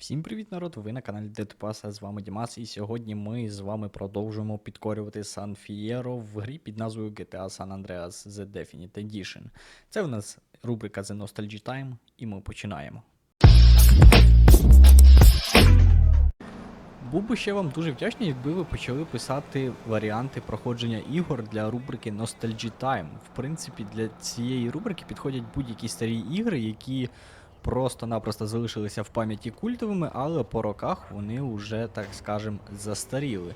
Всім привіт, народ! Ви на каналі Dead а з вами Дімас, і сьогодні ми з вами продовжуємо підкорювати Сан Фієро в грі під назвою GTA San Andreas The Definite Edition. Це у нас рубрика The Nostalgy Time, і ми починаємо. Був би ще вам дуже вдячний, якби ви почали писати варіанти проходження ігор для рубрики Nostalgy Time. В принципі, для цієї рубрики підходять будь-які старі ігри, які просто-напросто залишилися в пам'яті культовими, але по роках вони вже, так скажем, застаріли.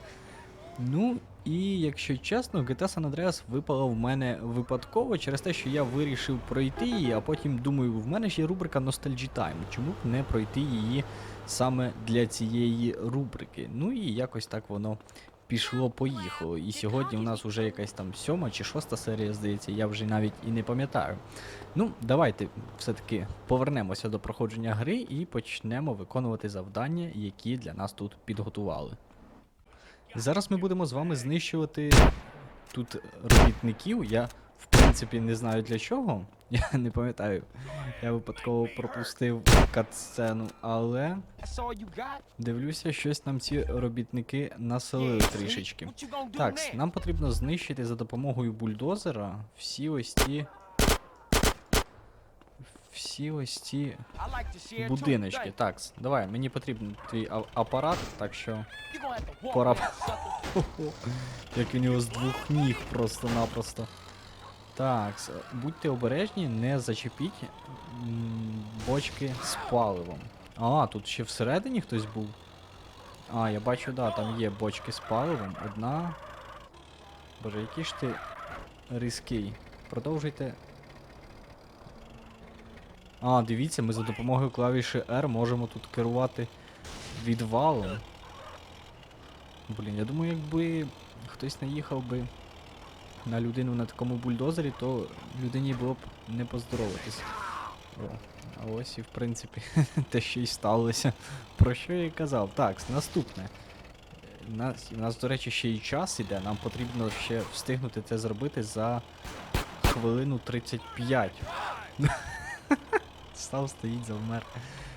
Ну, і якщо чесно, GTA San Andreas випала в мене випадково через те, що я вирішив пройти її, а потім думаю, в мене ж є рубрика Nostalgy Time. Чому б не пройти її саме для цієї рубрики? Ну і якось так воно пішло-поїхало. І сьогодні у нас вже якась там сьома чи шоста серія, здається, я вже навіть і не пам'ятаю. Ну, давайте все-таки повернемося до проходження гри і почнемо виконувати завдання, які для нас тут підготували. Зараз ми будемо з вами знищувати тут робітників. Я, в принципі, не знаю для чого. Я не пам'ятаю. Я випадково пропустив катсцену, але дивлюся, щось нам ці робітники населили трішечки. Так, нам потрібно знищити за допомогою бульдозера всі ось ті. Всі ось ці будиночки. Так, давай, мені потрібен твій апарат, так що. Пора. Як у нього з двох ніг просто-напросто. Так, будьте обережні, не зачепіть бочки з паливом. А, тут ще всередині хтось був. А, я бачу, да, там є бочки з паливом. Одна. Боже, який ж ти різкий. Продовжуйте. А, дивіться, ми за допомогою клавіші R можемо тут керувати відвалом. Блін, я думаю, якби хтось наїхав би на людину на такому бульдозері, то людині було б не поздоровитись. О, а ось і в принципі те, що й сталося. Про що я й казав. Так, наступне. У нас, нас, до речі, ще й час іде, нам потрібно ще встигнути це зробити за хвилину 35. Став стоїть, завмер.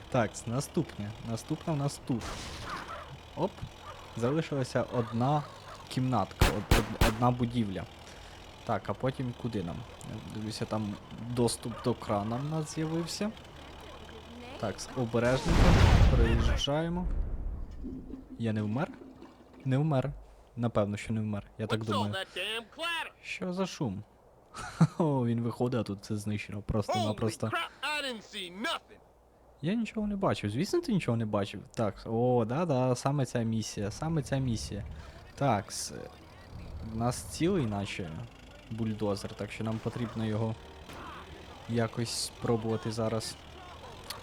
Так, наступне. Наступне у нас тут. Оп. Залишилася одна кімнатка, од- од- одна будівля. Так, а потім куди нам? Дивлюся, там доступ до крана в нас з'явився. Так, обережненько. Переїжджаємо. Я не вмер? Не вмер. Напевно, що не вмер. Я так думаю. Що за шум? О, він виходить, а тут це знищено. Просто-напросто. Я нічого не бачив. Звісно, ти нічого не бачив. Так, о, да-да, саме ця місія, саме ця місія. Так, у нас цілий, наче бульдозер, так що нам потрібно його якось спробувати зараз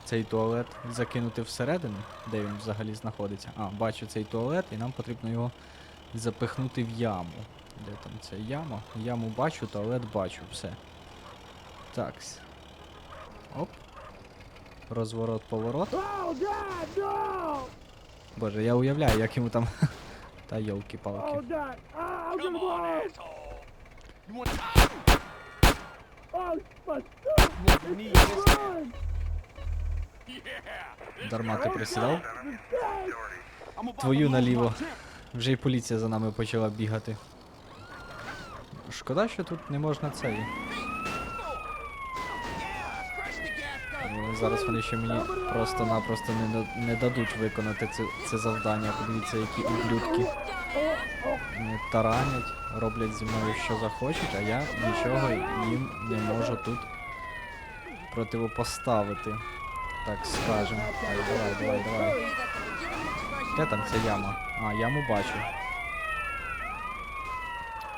цей туалет закинути всередину, де він взагалі знаходиться. А, бачу цей туалет, і нам потрібно його запихнути в яму. Де там ця яма? Яму бачу, туалет бачу, все. Так. Оп. Розворот, поворот. Боже, я уявляю, як йому там. Та йолки-палки. You want? Yeah. Дарма ти присідав. Твою наліво. Вже й поліція за нами почала бігати. Шкода, що тут не можна цей. Ну, Зараз вони ще мені просто-напросто не дадуть виконати це, це завдання. Подивіться, які ублюдки. Таранять, роблять зі мною що захочуть, а я нічого їм не можу тут противопоставити. Так скажем. Ай, давай, давай, давай. Де там ця яма? А, яму бачу.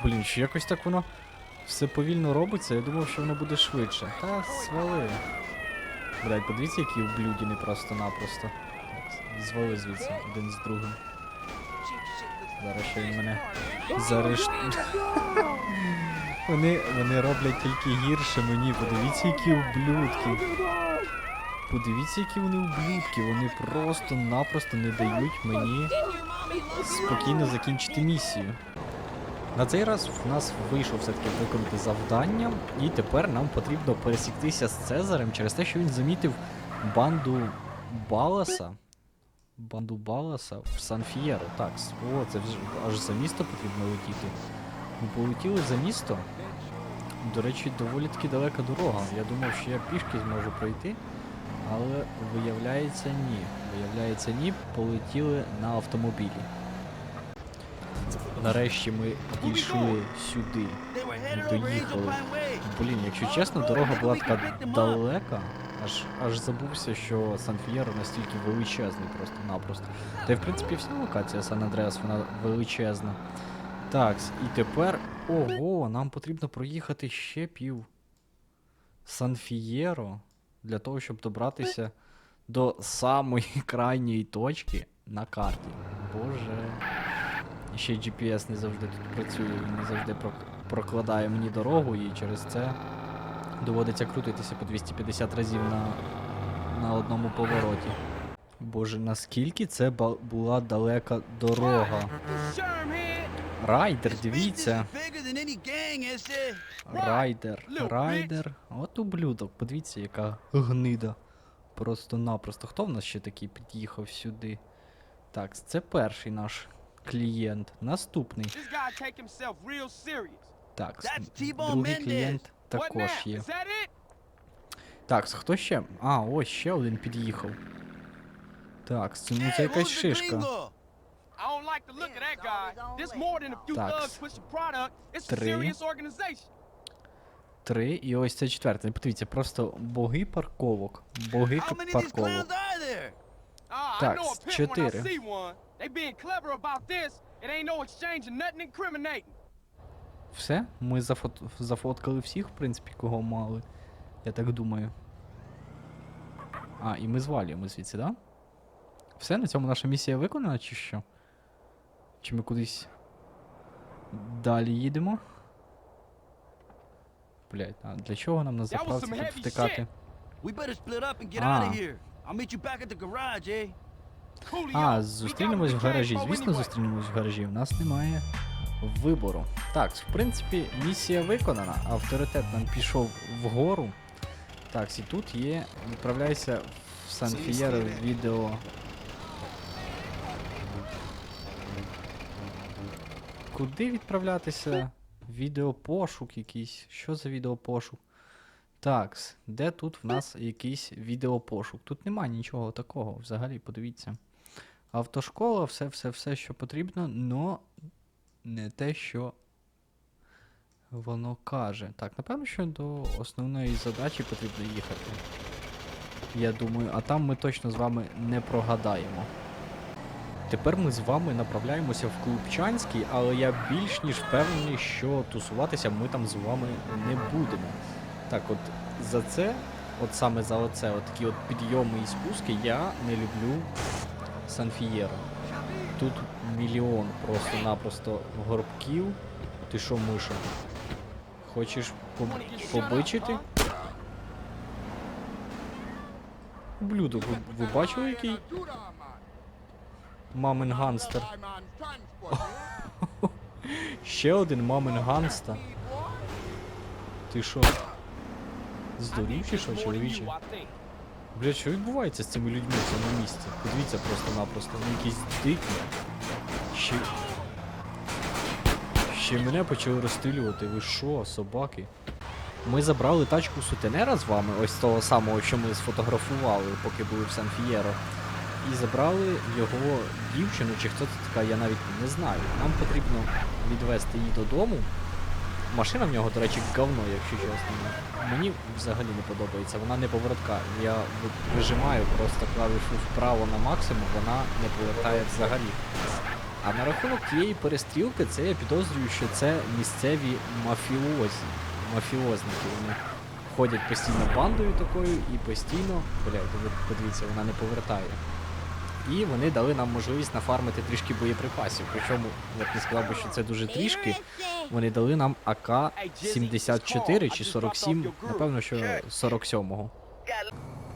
Блін, що якось так воно все повільно робиться, я думав, що воно буде швидше. Та свали. Блядь, подивіться, які ублюдіни просто-напросто. Звали звідси один з другим. Зараз мене зареш... вони, вони роблять тільки гірше мені. Подивіться, які ублюдки. Подивіться, які вони ублюдки. Вони просто-напросто не дають мені спокійно закінчити місію. На цей раз в нас вийшов все-таки виконати завдання, і тепер нам потрібно пересіктися з Цезарем через те, що він замітив банду Баласа. Банду Баласа в Сан-Фієро. Так, о, це вже аж за місто потрібно летіти. Ми полетіли за місто. До речі, доволі таки далека дорога. Я думав, що я пішки зможу пройти, але виявляється ні. Виявляється ні, полетіли на автомобілі. Нарешті ми дійшли сюди. Доїхали. Блін, якщо чесно, дорога була така далека, аж аж забувся, що Сан-Фієро настільки величезний просто-напросто. Та й в принципі вся локація Сан-Андреас, вона величезна. Так, і тепер. Ого, нам потрібно проїхати ще пів Сан-Фієро для того, щоб добратися до самої крайньої точки на карті. Боже. І ще GPS не завжди тут працює, він не завжди прокладає мені дорогу, і через це доводиться крутитися по 250 разів на, на одному повороті. Боже, наскільки це була далека дорога. Райдер, дивіться. Райдер, райдер. От ублюдок, подивіться, яка гнида. Просто-напросто. Хто в нас ще такий під'їхав сюди? Так, це перший наш клієнт. Наступний. Так, другий клієнт також є. Is that it? Так, хто ще? А, ось ще один під'їхав. Так, це- ну це якась шишка. Три. Три, і ось це четвертий. Подивіться, просто боги парковок. Боги парковок. Ah, Так, чотири. They being clever about this. It ain't no exchanging nothing incriminating. Все? Ми зафот... зафоткали всіх, в принципі, кого мали. Я так думаю. А, і ми звалюємо звідси, да? Все, на цьому наша місія виконана, чи що? Чи ми кудись далі їдемо? Блять, а для чого нам на заправці тут втикати? Eh? А, зустрінемось в гаражі. Звісно, зустрінемось в гаражі. У нас немає вибору. Так, в принципі, місія виконана. Авторитет нам пішов вгору. Так, і тут є. Відправляйся в Сан Фієро відео. Куди відправлятися? Відеопошук якийсь. Що за відеопошук? Так, де тут в нас якийсь відеопошук? Тут немає нічого такого взагалі, подивіться. Автошкола, все, все, все, що потрібно, но не те, що воно каже. Так, напевно, що до основної задачі потрібно їхати. Я думаю, а там ми точно з вами не прогадаємо. Тепер ми з вами направляємося в Клубчанський, але я більш ніж впевнений, що тусуватися ми там з вами не будемо. Так, от за це, от саме за оце, от такі от підйоми і спуски, я не люблю Сан-Фієро. Тут мільйон просто-напросто горбків. Ти що, миша? Хочеш поб- побичити? huh? Блюдо, ви, ви бачили який мамин ганстер? Ще один мамин ганста. Ти що? Здурів чи що, чоловіче? Бля, що відбувається з цими людьми в цьому місці? Подивіться просто-напросто, вони якісь дикі. Ще... Ще мене почали розстрілювати, ви що, собаки? Ми забрали тачку сутенера з вами, ось того самого, що ми сфотографували, поки були в Сан-Фієро. І забрали його дівчину, чи хто це така, я навіть не знаю. Нам потрібно відвезти її додому. Машина в нього, до речі, говно, якщо чесно. Мені взагалі не подобається, вона не поворотка. Я вижимаю просто клавішу вправо на максимум, вона не повертає взагалі. А на рахунок тієї перестрілки, це я підозрюю, що це місцеві мафіозі. Мафіозники. Вони ходять постійно бандою такою і постійно. Ви подивіться, вона не повертає. І вони дали нам можливість нафармити трішки боєприпасів. Причому, я б не сказав би, що це дуже трішки. Вони дали нам АК-74 чи 47, напевно, що 47-го.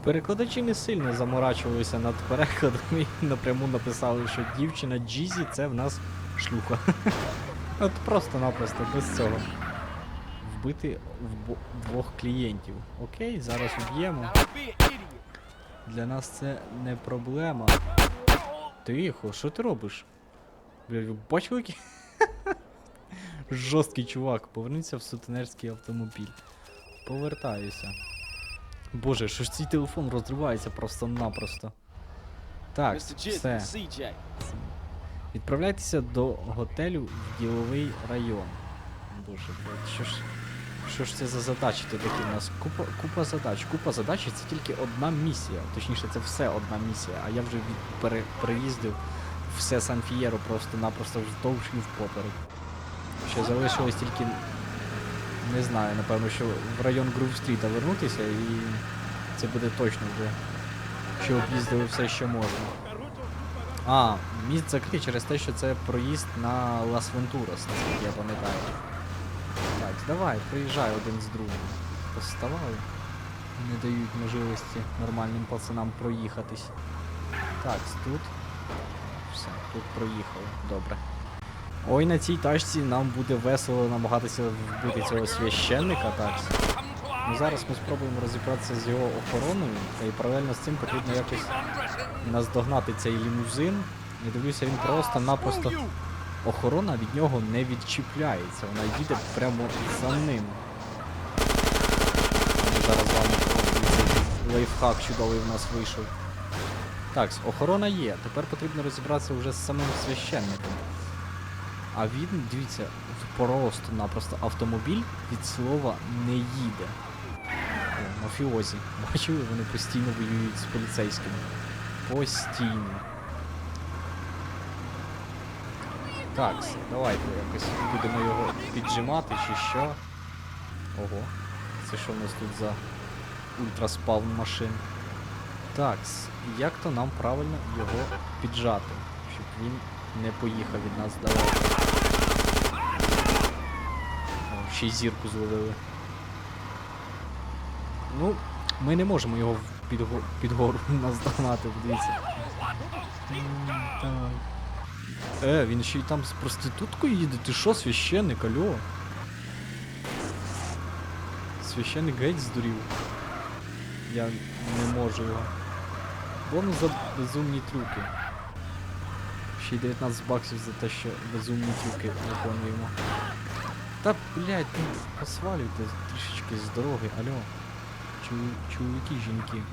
Перекладачі не сильно заморачувалися над перекладом і напряму написали, що дівчина Джізі це в нас шлюха. От просто-напросто, без цього. Вбити двох клієнтів. Окей, зараз вб'ємо. Now don't be an idiot. Для нас це не проблема. Тихо, що ти робиш? Бля, ви бачили? Жорсткий чувак, повернися в сутенерський автомобіль. Повертаюся. Боже, що ж цей телефон розривається просто-напросто. Так, все. Відправляйтеся до готелю в діловий район. Боже, блядь, що ж. Що ж це за задачі тут такі у нас? Купа, купа задач. Купа задач це тільки одна місія. Точніше, це все одна місія. А я вже пере, переїздив все Сан-Фієро просто-напросто вздовж і впоперек. Ще залишилось тільки. Не знаю, напевно, що в район Грув-стріта вернутися і це буде точно вже. Що об'їздили все, що можна. А, міст закритий через те, що це проїзд на Лас Вентурас, наскільки я пам'ятаю. Так, давай, приїжджай один з другим. Поставали. Не дають можливості нормальним пацанам проїхатись. Так, тут. Все, тут проїхали. Добре. Ой, на цій тачці нам буде весело намагатися вбити цього священника, так. Ну зараз ми спробуємо розібратися з його охороною, та і паралельно з цим потрібно якось наздогнати цей лімузин. Я дивлюся, він просто-напросто! Охорона від нього не відчіпляється. Вона їде прямо за ним. Зараз з вами лайфхак чудовий в нас вийшов. Так, охорона є. Тепер потрібно розібратися вже з самим священником. А він, дивіться, просто-напросто автомобіль від слова не їде. Мафіозі. Бачили, вони постійно воюють з поліцейськими. Постійно. Так, давайте якось будемо його піджимати чи що. Ого. Це що в нас тут за ультраспавн машин? Так, як то нам правильно його піджати, щоб він не поїхав від нас далеко. О, ще й зірку зловили. Ну, ми не можемо його під, го- наздогнати, дивіться. Так. Е, він ще й там з проституткою їде. Ти що, священник, алло? Священник геть здурів. Я не можу його. Бонус за безумні трюки. Ще й 19 баксів за те, що безумні трюки виконуємо. Та, блядь, ну посвалюйте трішечки з дороги, алло. Чу, чоловіки, жінки.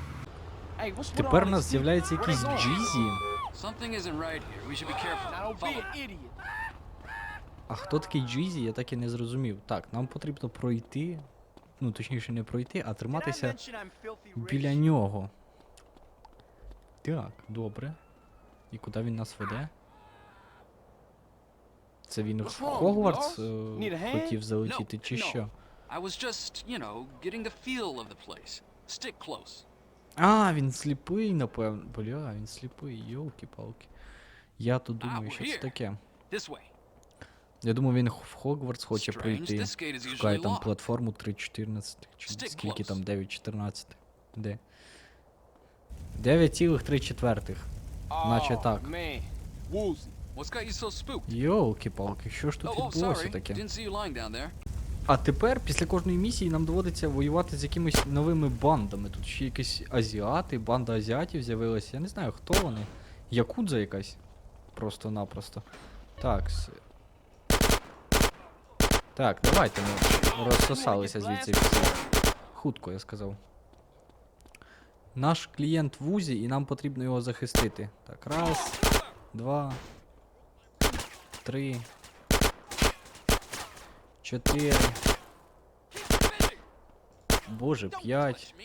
Тепер у нас з'являється якийсь? Джізі. Something isn't right here. We should be careful. Now don't be an idiot. А хто такий Джізі, я так і не зрозумів. Так, нам потрібно пройти. Ну, точніше, не пройти, а триматися біля нього. Так, добре. І куди він нас веде? Це він в Хогвартс е, хотів залетіти, чи що? I was just, you know, getting the feel of the place. Stick close. А, він сліпий, напевно. Бля, він сліпий, йолки-палки. Я то думаю, що це таке. Я думаю, він в Хогвартс хоче is Шукає там платформу 3.14, чи скільки там 9.14. Де? 9,3 четвертих. Наче так. Йолки-палки, що ж тут Oh, oh, відбулося таке? А тепер, після кожної місії, нам доводиться воювати з якимись новими бандами. Тут ще якісь азіати, банда азіатів з'явилася. Я не знаю, хто вони. Якудза якась. Просто-напросто. Так. Так, давайте ми розсосалися звідси. Хутко, я сказав. Наш клієнт в УЗі, і нам потрібно його захистити. Так, раз, два, три, чотири. Боже, п'ять.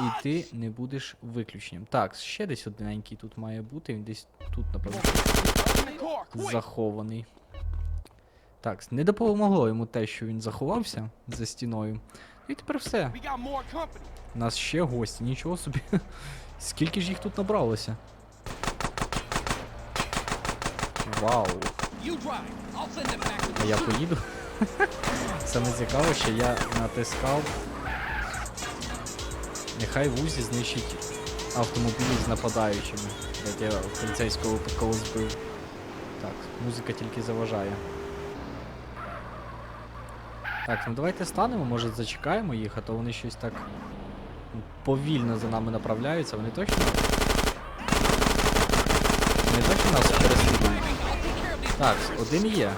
І ти не будеш виключенням. Так, ще десь одненький тут має бути. Він десь тут, напевно, захований. Так, не допомогло йому те, що він заховався за стіною. І тепер все. У нас ще гості, нічого собі. Скільки ж їх тут набралося? Вау. А я поїду. Саме цікаво, що я натискав. Нехай вузі знищить автомобілі з нападаючими. Як я поліцейського випадково збив. Так, музика тільки заважає. Так, ну давайте станемо, може зачекаємо їх, а то вони щось так. повільно за нами направляються. Вони точно. Вони точно нас переслідують. Так, один є.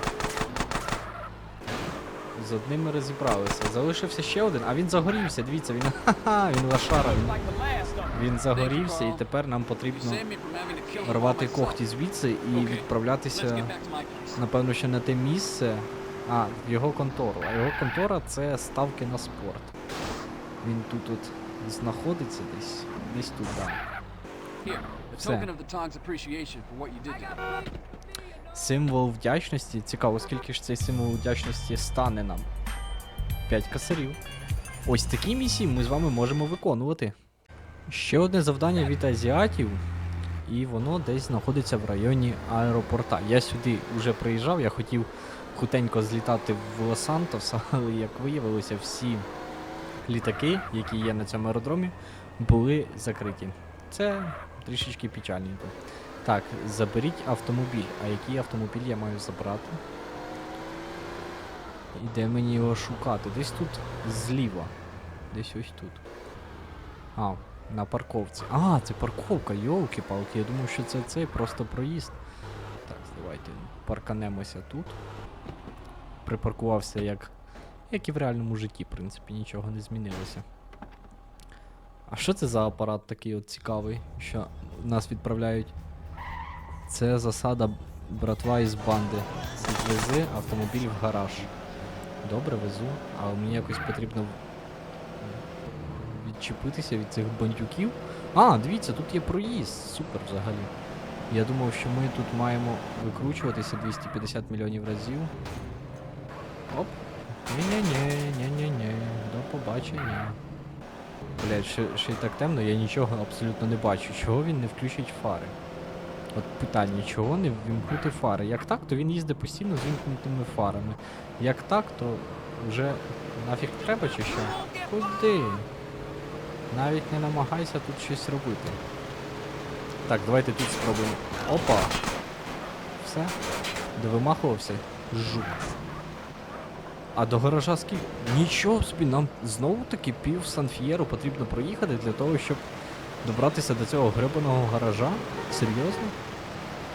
З одним ми розібралися. Залишився ще один, а він загорівся. Дивіться, він. Ха-ха, він лошара. Він, він загорівся, і тепер нам потрібно рвати когті звідси і відправлятися. Напевно, що на те місце. А, в його контору. А його контора це ставки на спорт. Він тут от знаходиться десь. Десь тут, так. Here, a Все. Символ вдячності. Цікаво, скільки ж цей символ вдячності стане нам. 5 косарів. Ось такі місії ми з вами можемо виконувати. Ще одне завдання від азіатів, і воно десь знаходиться в районі аеропорта. Я сюди вже приїжджав, я хотів хутенько злітати в Лос-Сантос, але як виявилося, всі літаки, які є на цьому аеродромі, були закриті. Це трішечки печальненько. Так, заберіть автомобіль. А який автомобіль я маю забрати? І де мені його шукати? Десь тут зліва. Десь ось тут. А, на парковці. А, це парковка, йолки-палки. Я думав, що це цей просто проїзд. Так, давайте парканемося тут. Припаркувався як. Як і в реальному житті, в принципі, нічого не змінилося. А що це за апарат такий от цікавий, що нас відправляють? Це засада братва із банди. Відвези автомобіль в гараж. Добре, везу, але мені якось потрібно відчепитися від цих бандюків. А, дивіться, тут є проїзд. Супер взагалі. Я думав, що ми тут маємо викручуватися 250 мільйонів разів. Оп. Ні-ні-ні, ні-ні-ні, до побачення. Блять, ще, ще й так темно, я нічого абсолютно не бачу. Чого він не включить фари? От питання, чого не вімкнути фари? Як так, то він їздить постійно з вімкнутими фарами. Як так, то вже нафіг треба чи що? Куди? Навіть не намагайся тут щось робити. Так, давайте тут спробуємо. Опа! Все? Довимахувався? Жук. А до гаража скільки? Нічого собі, нам знову таки пів Сан-Фієру потрібно проїхати для того, щоб добратися до цього гребаного гаража? Серйозно?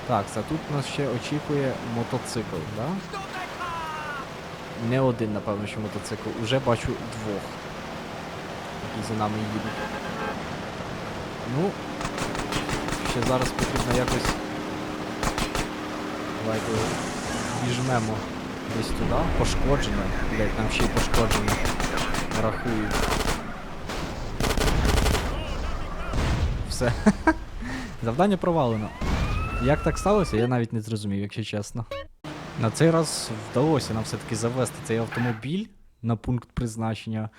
Так, а тут нас ще очікує мотоцикл, да? Не один, напевно, що мотоцикл. Уже бачу двох. Які за нами їдуть. Ну, ще зараз потрібно якось. Давайте віжмемо десь туди. Пошкодження. Блять, нам ще й пошкодження. Рахую. Все. Завдання провалено. Як так сталося, я навіть не зрозумів, якщо чесно. На цей раз вдалося нам все-таки завести цей автомобіль на пункт призначення.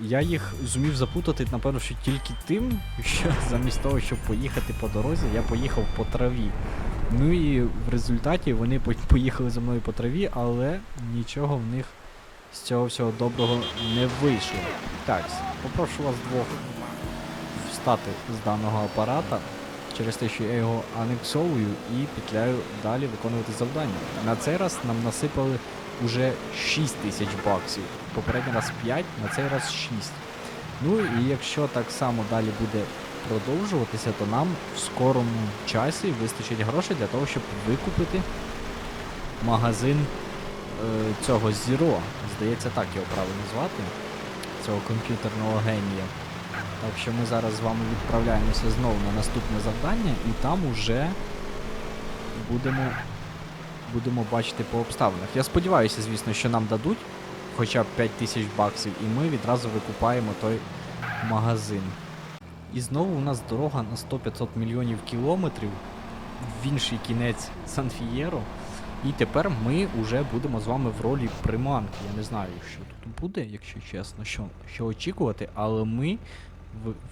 Я їх зумів запутати, напевно, що тільки тим, що замість того, щоб поїхати по дорозі, я поїхав по траві. Ну і в результаті вони поїхали за мною по траві, але нічого в них з цього всього доброго не вийшло. Так, попрошу вас двох встати з даного апарата через те, що я його анексовую і петляю далі виконувати завдання. На цей раз нам насипали уже 6 тисяч баксів. Попередній раз 5, на цей раз 6. Ну і якщо так само далі буде продовжуватися, то нам в скорому часі вистачить грошей для того, щоб викупити магазин е, цього Zero. Здається, так його правильно звати. Цього комп'ютерного генія. Так що ми зараз з вами відправляємося знову на наступне завдання, і там уже будемо, будемо бачити по обставинах. Я сподіваюся, звісно, що нам дадуть хоча б 5 тисяч баксів, і ми відразу викупаємо той магазин. І знову у нас дорога на 100-500 мільйонів кілометрів в інший кінець Сан-Фієро. І тепер ми вже будемо з вами в ролі приманки. Я не знаю, що тут буде, якщо чесно, що, що очікувати, але ми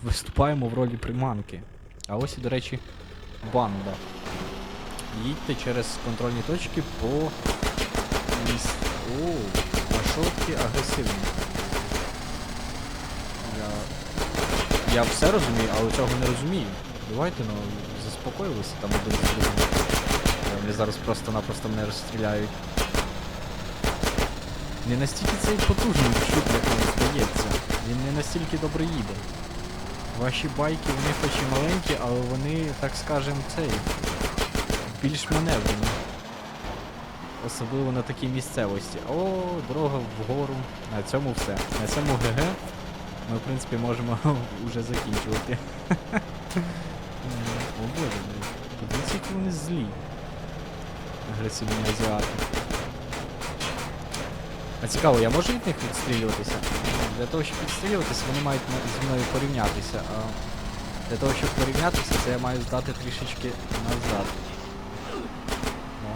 виступаємо в ролі приманки. А ось і, до речі, банда. Їдьте через контрольні точки по міс... О, що агресивні? Я... Я все розумію, але цього не розумію. Давайте, ну, заспокоїлися там один з. Е, Вони зараз просто-напросто мене розстріляють. Не настільки цей потужний чут, як мені здається. Він не настільки добре їде. Ваші байки, вони хоч і маленькі, але вони, так скажем, цей. Більш маневрені. Особливо на такій місцевості. О, дорога вгору. На цьому все. На цьому ГГ. Ми, в принципі, можемо вже закінчувати. О боже, подивіться, які вони злі. Агресивні азіати. А цікаво, я можу від них відстрілюватися? Для того, щоб відстрілюватися, вони мають зі мною порівнятися. А для того, щоб порівнятися, це я маю здати трішечки назад. О.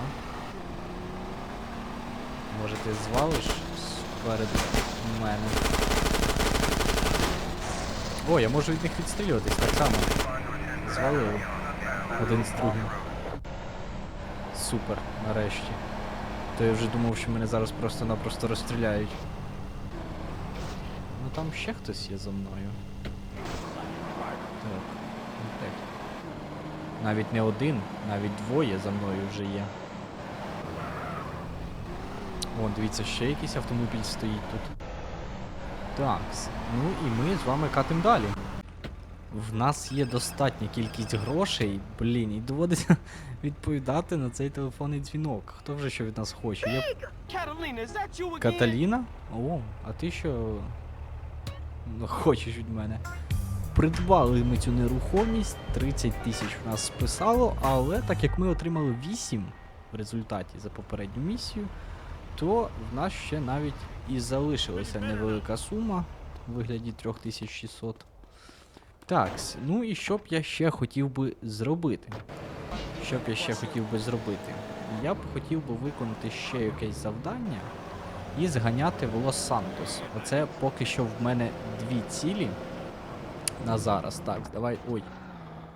Може ти звалиш спереду мене. О, я можу від них відстрілюватись так само. Звалили. Один з другим. Супер, нарешті. То я вже думав, що мене зараз просто-напросто розстріляють. Ну там ще хтось є за мною. Так, ну так. Навіть не один, навіть двоє за мною вже є. Вон, дивіться, ще якийсь автомобіль стоїть тут. Такс. Ну і ми з вами катимо далі. В нас є достатня кількість грошей, блін, і доводиться відповідати на цей телефонний дзвінок. Хто вже що від нас хоче? Again? Каталіна? О, а ти що хочеш від мене? Придбали ми цю нерухомість, 30 тисяч в нас списало, але так як ми отримали 8 в результаті за попередню місію, то в нас ще навіть і залишилася невелика сума в вигляді 3600. Так, ну і що б я ще хотів би зробити? Що б я ще хотів би зробити? Я б хотів би виконати ще якесь завдання і зганяти в Лос-Сантос. Оце поки що в мене дві цілі на зараз. Так, давай. Ой,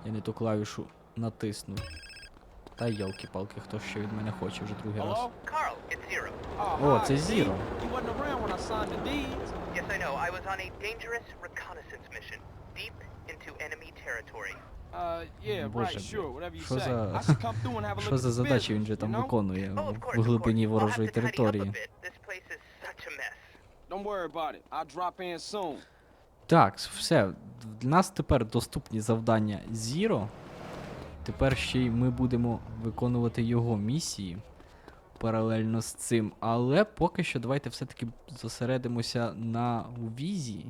я не ту клавішу натиснув. Та йолки-палки, хто ще від мене хоче вже другий раз. О, це. Yes, I know. I was on a dangerous reconnaissance mission, deep into enemy territory. Uh, yeah, Боже, що за- Що за задачі він же там виконує Oh, в глибині ворожої території? Так, все. В нас тепер доступні завдання Zero. Тепер ще й ми будемо виконувати його місії паралельно з цим. Але поки що давайте все-таки зосередимося на візі.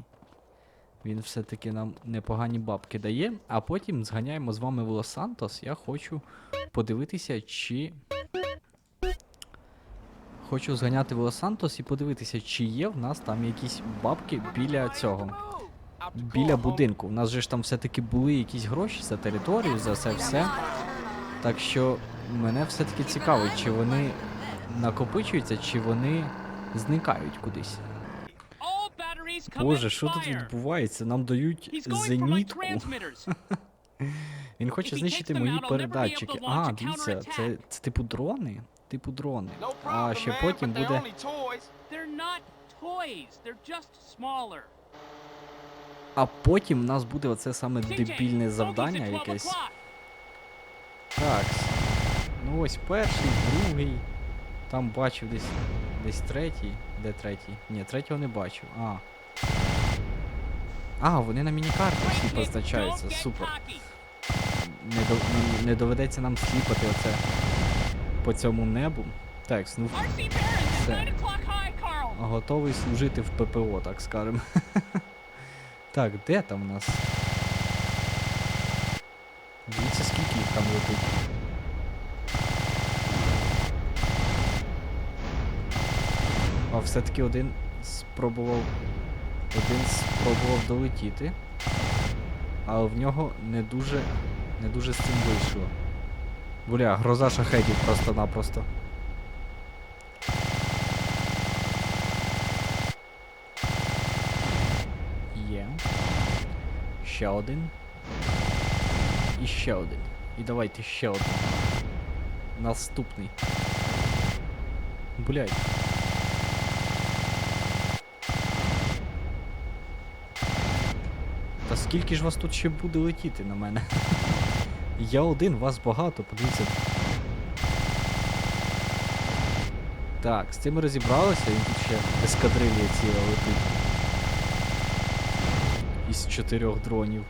Він все-таки нам непогані бабки дає. А потім зганяємо з вами в Лос-Сантос. Я хочу подивитися, чи. Хочу зганяти в Лос-Сантос і подивитися, чи є в нас там якісь бабки біля цього. Біля будинку. У нас же ж там все-таки були якісь гроші за територію, за це все. Так що мене все-таки цікавить, чи вони накопичуються, чи вони зникають кудись. Боже, що тут відбувається? Нам дають зенітку. Він хоче знищити мої передатчики. А, дивіться, це, це типу дрони? Типу дрони. А ще потім буде. А потім в нас буде оце саме дебільне завдання якесь. Так. Ну ось перший, другий. Там бачив десь. Десь третій. Де третій? Ні, третього не бачив. А. А, вони на мінікарті позначаються. Супер. Не, до, не, доведеться нам сліпати оце по цьому небу. Так, ну Все. 9 o'clock high, Carl. готовий служити в ППО, так скажемо. так, де там у нас? Дивіться, скільки їх там летить. А все-таки один спробував. Один спробував долетіти. Але в нього не дуже. не дуже з цим вийшло. Бля, гроза шахедів просто-напросто. Є. Ще один. І ще один. І давайте ще один. Наступний. Блядь. Та скільки ж вас тут ще буде летіти на мене? Я один, вас багато, подивіться. Так, з цим розібралися, він тут ще ескадрилія ціла летить. із чотирьох дронів.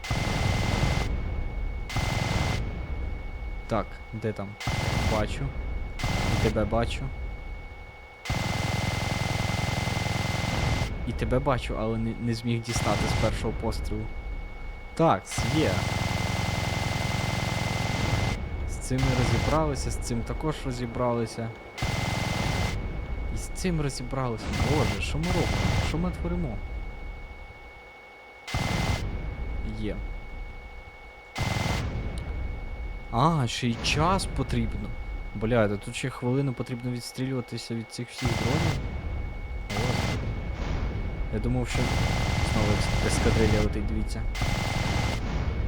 Так, де там? Бачу. І тебе бачу. І тебе бачу, але не, не зміг дістати з першого пострілу. Так, є. З цим ми розібралися, з цим також розібралися. І з цим розібралися. Боже, що ми робимо? Що ми творимо? Є. А, ще й час потрібно. Бля, та тут ще хвилину потрібно відстрілюватися від цих всіх дронів. Я думав, що знову ес- ескадрилья летить, дивіться.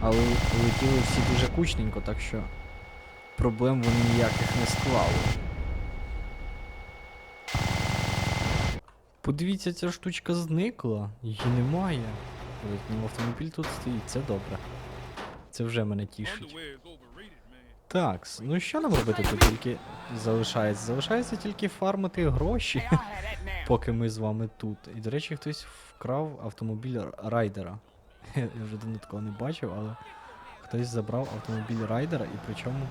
Але летіли всі дуже кучненько, так що проблем вони ніяких не склали. Подивіться, ця штучка зникла, її немає. Автомобіль тут стоїть, це добре. Це вже мене тішить. Так, ну що нам робити тут тільки залишається? Залишається тільки фармити гроші, поки ми з вами тут. І, до речі, хтось вкрав автомобіль райдера. Я вже давно такого не бачив, але хтось забрав автомобіль райдера і причому.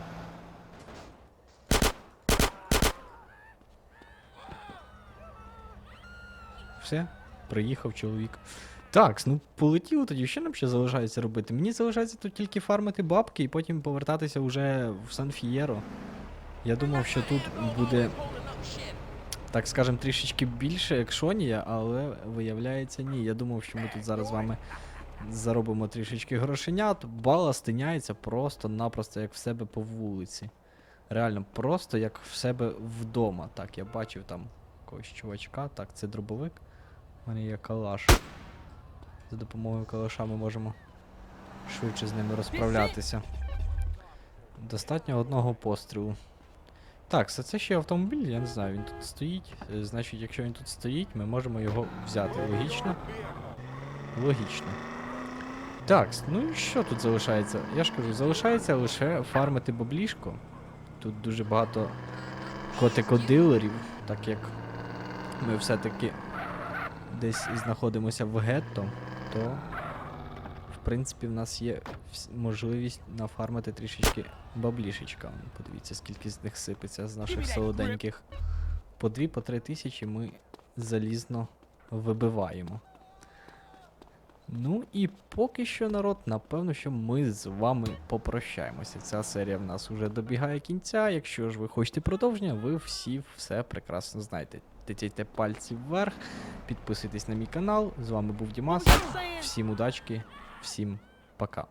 Все, приїхав чоловік. Так, ну полетіло тоді, що нам ще залишається робити? Мені залишається тут тільки фармити бабки і потім повертатися вже в Сан-Фієро. Я думав, що тут буде, так скажем, трішечки більше екшонія, але виявляється ні. Я думав, що ми тут зараз з вами заробимо трішечки грошенят. Бала стиняється просто-напросто як в себе по вулиці. Реально, просто як в себе вдома. Так, я бачив там якогось чувачка. Так, це дробовик. У мене є калаш. За допомогою калаша ми можемо швидше з ними розправлятися. Достатньо одного пострілу. Так, це, ще автомобіль, я не знаю, він тут стоїть. Е, Значить, якщо він тут стоїть, ми можемо його взяти. Логічно? Логічно. Так, ну і що тут залишається? Я ж кажу, залишається лише фармити баблішко. Тут дуже багато котикодилерів, так як ми все-таки десь знаходимося в гетто, то в принципі в нас є можливість нафармити трішечки баблішечка. Подивіться, скільки з них сипеться з наших солоденьких. По 2 по 3 тисячі ми залізно вибиваємо. Ну і поки що, народ, напевно, що ми з вами попрощаємося. Ця серія в нас вже добігає кінця. Якщо ж ви хочете продовження, ви всі все прекрасно знаєте. Тицяйте пальці вверх, підписуйтесь на мій канал. З вами був Дімас. Всім удачки, всім пока.